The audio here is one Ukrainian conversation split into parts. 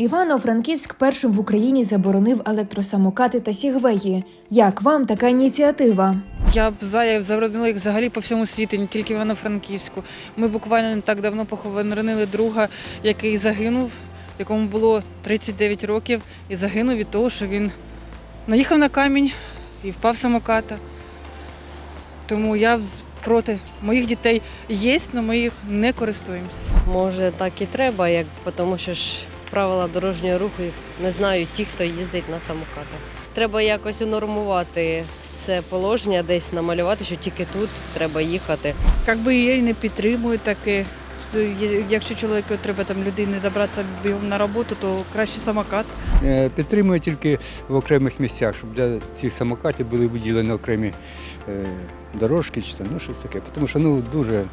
Івано-Франківськ першим в Україні заборонив електросамокати та сігвеї. Як вам така ініціатива? Я б за я б заборонила їх взагалі по всьому світу, не тільки в Івано-Франківську. Ми буквально не так давно похоронили друга, який загинув, якому було 39 років, і загинув від того, що він наїхав на камінь і впав самоката. Тому я проти моїх дітей є, але ми їх не користуємося. Може, так і треба, як, тому що ж правила дорожнього руху не знають ті, хто їздить на самокатах. Треба якось унормувати це положення, десь намалювати, що тільки тут треба їхати. Якби я і не підтримую таке. Якщо чоловіку треба там людині добратися бігом на роботу, то краще самокат. Е, Підтримую тільки в окремих місцях, щоб для цих самокатів були виділені окремі е, дорожки чи там, ну щось таке. Тому що ну дуже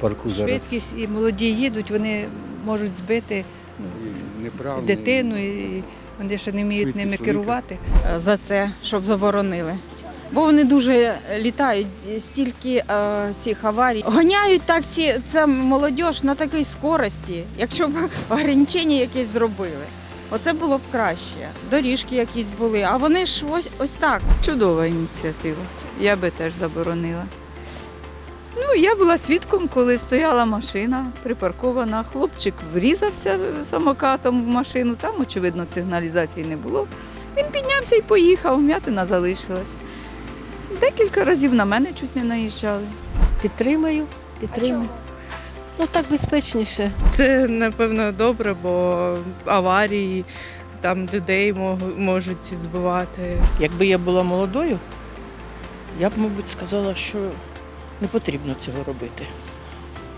парку зараз Швидкість і молоді їдуть, вони можуть збити ну. Дитину, і вони ще не вміють ними керувати. за це, щоб заборонили. Бо вони дуже літають, стільки е, цих аварій. Гоняють так ці, це молодь на такій скорості, якщо б ограничення якісь зробили. Оце було б краще. Доріжки якісь були, а вони ж ось, ось так. Чудова ініціатива. Я би теж заборонила. Ну, я була свідком, коли стояла машина припаркована. Хлопчик врізався самокатом в машину, там, очевидно, сигналізації не було. Він піднявся і поїхав, м'ятина залишилась. Декілька разів на мене чуть не наїжджали. Підтримаю, підтримую. Ну так безпечніше. Це напевно добре, бо аварії там людей можуть збивати. Якби я була молодою, я б, мабуть, сказала, що не потрібно цього робити.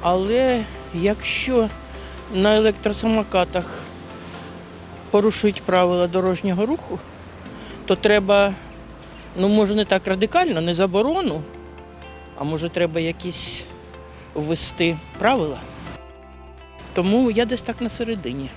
Але якщо на електросамокатах порушують правила дорожнього руху, то треба, ну може не так радикально, не заборону, а може треба якісь ввести правила. Тому я десь так на середині.